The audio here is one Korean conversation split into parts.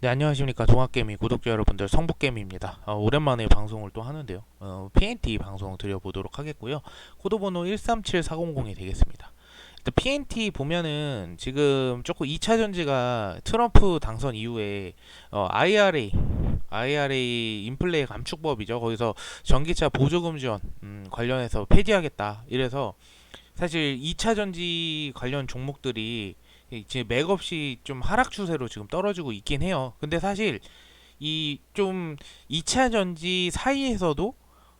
네, 안녕하십니까. 종합개미 구독자 여러분들 성북개미입니다. 어, 오랜만에 방송을 또 하는데요. 어, PNT 방송 드려보도록 하겠고요. 코드번호 137400이 되겠습니다. 일단 PNT 보면은 지금 조금 2차 전지가 트럼프 당선 이후에 어, IRA, IRA 인플레 감축법이죠. 거기서 전기차 보조금 지원 음, 관련해서 폐지하겠다. 이래서 사실 2차 전지 관련 종목들이 이제 맥없이 좀 하락 추세로 지금 떨어지고 있긴 해요. 근데 사실 이 좀 2차 전지 사이에서도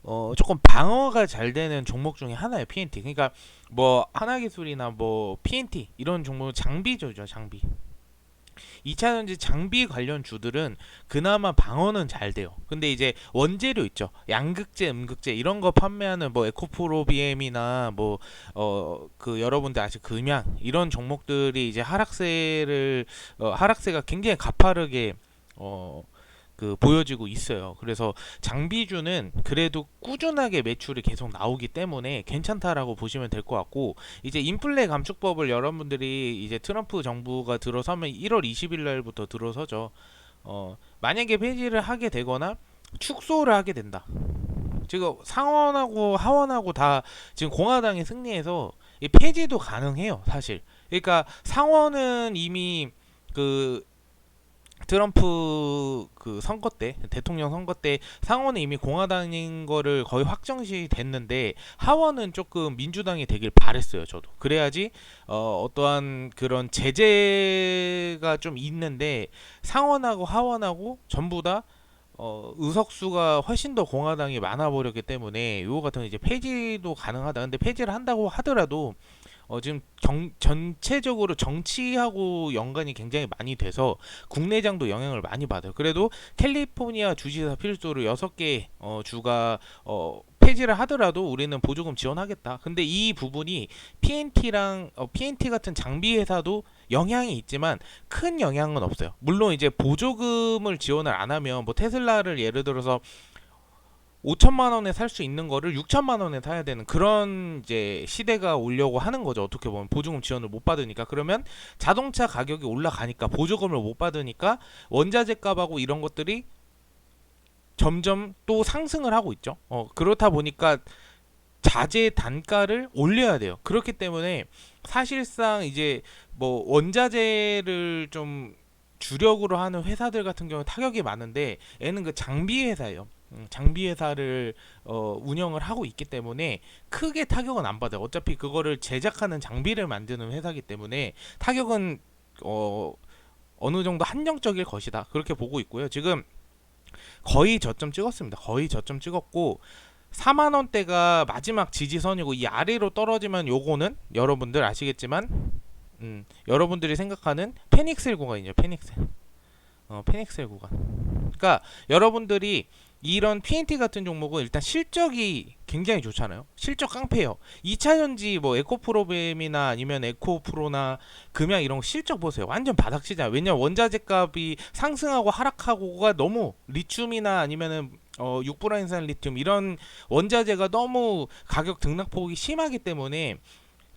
어 조금 방어가 잘 되는 종목 중에 하나예요. PNT. 그러니까 뭐 하나기술이나 뭐 PNT 이런 종목은 장비죠, 장비. 2차 전지 장비 관련 주들은 그나마 방어는 잘 돼요. 근데 이제 원재료 있죠. 양극재, 음극재 이런 거 판매하는 뭐 에코프로 BM이나 뭐 어 그 여러분들 아직 금양 이런 종목들이 이제 하락세를 어 하락세가 굉장히 가파르게 어 그 보여지고 있어요. 그래서 장비주는 그래도 꾸준하게 매출이 계속 나오기 때문에 괜찮다라고 보시면 될 것 같고 이제 인플레 감축법을 여러분들이 이제 트럼프 정부가 들어서면 1월 20일 날부터 들어서죠. 어 만약에 폐지를 하게 되거나 축소를 하게 된다. 지금 상원하고 하원하고 다 지금 공화당이 승리해서 이 폐지도 가능해요, 사실. 그러니까 상원은 이미 그 트럼프 그 선거 때 대통령 선거 때 상원은 이미 공화당인 거를 거의 확정시 됐는데 하원은 조금 민주당이 되길 바랬어요 저도 그래야지 어 어떠한 그런 제재가 좀 있는데 상원하고 하원하고 전부 다 어, 의석수가 훨씬 더 공화당이 많아 버렸기 때문에 요거 같은 이제 폐지도 가능하다. 근데 폐지를 한다고 하더라도 어, 지금 정, 전체적으로 정치하고 연관이 굉장히 많이 돼서 국내장도 영향을 많이 받아요. 그래도 캘리포니아 주지사 필수로 6개 어, 주가 어, 폐지를 하더라도 우리는 보조금 지원하겠다. 근데 이 부분이 PNT랑 어, PNT 같은 장비 회사도 영향이 있지만 큰 영향은 없어요. 물론 이제 보조금을 지원을 안 하면 뭐 테슬라를 예를 들어서 5천만 원에 살 수 있는 거를 6천만 원에 사야 되는 그런 이제 시대가 오려고 하는 거죠. 어떻게 보면 보조금 지원을 못 받으니까 그러면 자동차 가격이 올라가니까 보조금을 못 받으니까 원자재 값하고 이런 것들이 점점 또 상승을 하고 있죠. 어, 그렇다 보니까 자재 단가를 올려야 돼요. 그렇기 때문에 사실상 이제 뭐 원자재를 좀 주력으로 하는 회사들 같은 경우 타격이 많은데 얘는 그 장비 회사예요. 음, 장비 회사를 어, 운영을 하고 있기 때문에 크게 타격은 안 받아요. 어차피 그거를 제작하는 장비를 만드는 회사기 때문에 타격은 어, 어느 정도 한정적일 것이다. 그렇게 보고 있고요. 지금 거의 저점 찍었습니다. 거의 저점 찍었고 4만 원대가 마지막 지지선이고 이 아래로 떨어지면 요거는 여러분들 아시겠지만 음, 여러분들이 생각하는 페닉셀 구간이죠. 페닉셀. 어, 페닉셀 구간. 그러니까 여러분들이 이런 PNT 같은 종목은 일단 실적이 굉장히 좋잖아요. 실적 깡패예요. 2차 전지 뭐 에코프로뱀이나 아니면 에코프로나 금양 이런 거 실적 보세요. 완전 바닥시장. 왜냐면 원자재 값이 상승하고 하락하고가 너무 리튬이나 아니면은 어, 육브라인산 리튬 이런 원자재가 너무 가격 등락폭이 심하기 때문에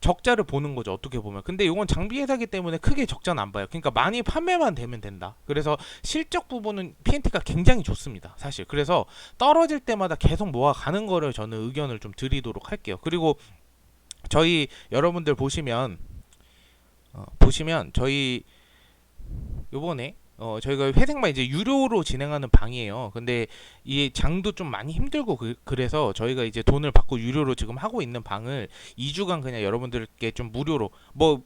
적자를 보는 거죠. 어떻게 보면. 근데 이건 장비 회사기 때문에 크게 적자는 안 봐요. 그러니까 많이 판매만 되면 된다. 그래서 실적 부분은 PNT가 굉장히 좋습니다. 사실. 그래서 떨어질 때마다 계속 모아가는 거를 저는 의견을 좀 드리도록 할게요. 그리고 저희 여러분들 보시면 어, 보시면 저희 요번에 어 저희가 회생만 이제 유료로 진행하는 방이에요. 근데 이 장도 좀 많이 힘들고 그, 래서 저희가 이제 돈을 받고 유료로 지금 하고 있는 방을 2주간 그냥 여러분들께 좀 무료로 뭐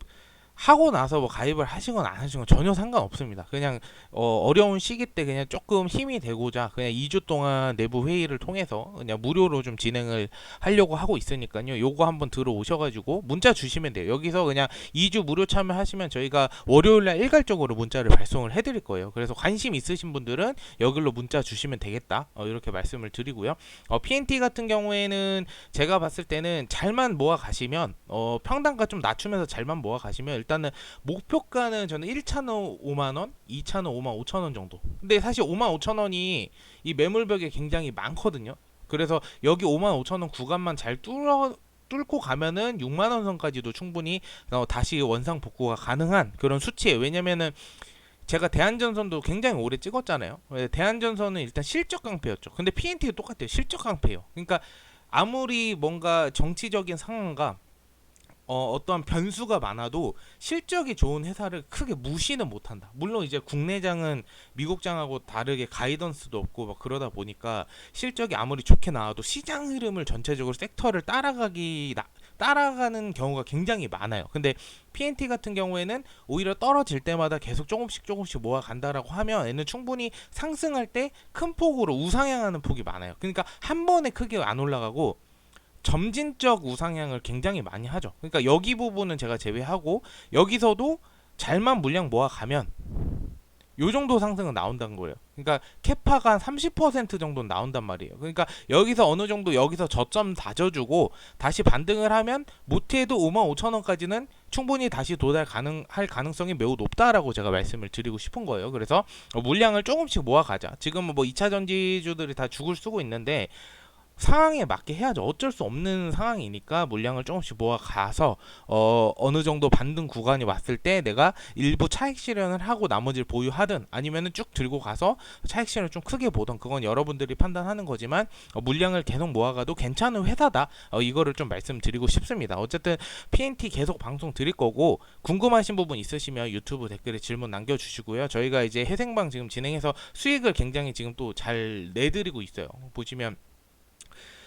하고 나서 뭐 가입을 하시건 안 하시건 전혀 상관없습니다. 그냥 어, 려운 시기 때 그냥 조금 힘이 되고자 그냥 2주 동안 내부 회의를 통해서 그냥 무료로 좀 진행을 하려고 하고 있으니까요. 요거 한번 들어오셔가지고 문자 주시면 돼요. 여기서 그냥 2주 무료 참여하시면 저희가 월요일날 일괄적으로 문자를 발송을 해드릴 거예요. 그래서 관심 있으신 분들은 여기로 문자 주시면 되겠다. 어, 이렇게 말씀을 드리고요. 어, PNT 같은 경우에는 제가 봤을 때는 잘만 모아 가시면 어, 평단가 좀 낮추면서 잘만 모아 가시면 일단은 목표가는 저는 1차는 5만 원, 2차는 5만 5천 원 정도. 근데 사실 5만 5천 원이 이 매물벽에 굉장히 많거든요. 그래서 여기 5만 5천 원 구간만 잘 뚫어 뚫고 가면은 6만 원 선까지도 충분히 어, 다시 원상 복구가 가능한 그런 수치예요. 왜냐면은 제가 대한전선도 굉장히 오래 찍었잖아요. 왜 대한전선은 일단 실적 깡패였죠. 근데 PNT가 똑같아요. 실적 깡패예요. 그러니까 아무리 뭔가 정치적인 상황과 어, 어떠한 변수가 많아도 실적이 좋은 회사를 크게 무시는 못한다. 물론 이제 국내장은 미국장하고 다르게 가이던스도 없고 막 그러다 보니까 실적이 아무리 좋게 나와도 시장 흐름을 전체적으로 섹터를 따라가기 나- 따라가는 경우가 굉장히 많아요. 근데 PNT 같은 경우에는 오히려 떨어질 때마다 계속 조금씩 조금씩 모아 간다라고 하면 얘는 충분히 상승할 때 큰 폭으로 우상향하는 폭이 많아요. 그러니까 한 번에 크게 안 올라가고 점진적 우상향을 굉장히 많이 하죠. 그러니까 여기 부분은 제가 제외하고 여기서도 잘만 물량 모아가면 요 정도 상승은 나온다는 거예요. 그러니까 캐파가 한 30% 정도 는 나온단 말이에요. 그러니까 여기서 어느 정도 여기서 저점 다져주고 다시 반등을 하면 못해도 5만 5천 원까지는 충분히 다시 도달 가능할 가능성이 매우 높다라고 제가 말씀을 드리고 싶은 거예요. 그래서 어, 물량을 조금씩 모아가자. 지금 뭐 2차 전지주들이 다 죽을 쓰고 있는데 상황에 맞게 해야죠. 어쩔 수 없는 상황이니까 물량을 조금씩 모아가서 어, 어느 정도 반등 구간이 왔을 때 내가 일부 차익 실현을 하고 나머지를 보유하든 아니면은 쭉 들고 가서 차익 실현을 좀 크게 보던 그건 여러분들이 판단하는 거지만 어, 물량을 계속 모아가도 괜찮은 회사다. 어, 이거를 좀 말씀드리고 싶습니다. 어쨌든 PNT 계속 방송 드릴 거고 궁금하신 부분 있으시면 유튜브 댓글에 질문 남겨주시고요. 저희가 이제 해생방 지금 진행해서 수익을 굉장히 지금 또 잘 내드리고 있어요. 보시면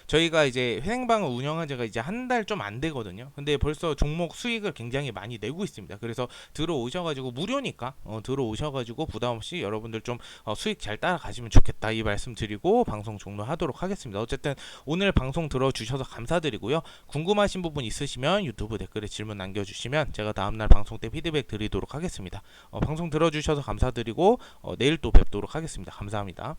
저희가 이제 회생방을 운영한 지가 이제 한 달 좀 안 되거든요. 근데 벌써 종목 수익을 굉장히 많이 내고 있습니다. 그래서 들어오셔가지고 무료니까 어, 들어오셔가지고 부담 없이 여러분들 좀 어, 수익 잘 따라가시면 좋겠다 이 말씀 드리고 방송 종료하도록 하겠습니다. 어쨌든 오늘 방송 들어주셔서 감사드리고요. 궁금하신 부분 있으시면 유튜브 댓글에 질문 남겨주시면 제가 다음날 방송 때 피드백 드리도록 하겠습니다. 어, 방송 들어주셔서 감사드리고 어, 내일 또 뵙도록 하겠습니다. 감사합니다.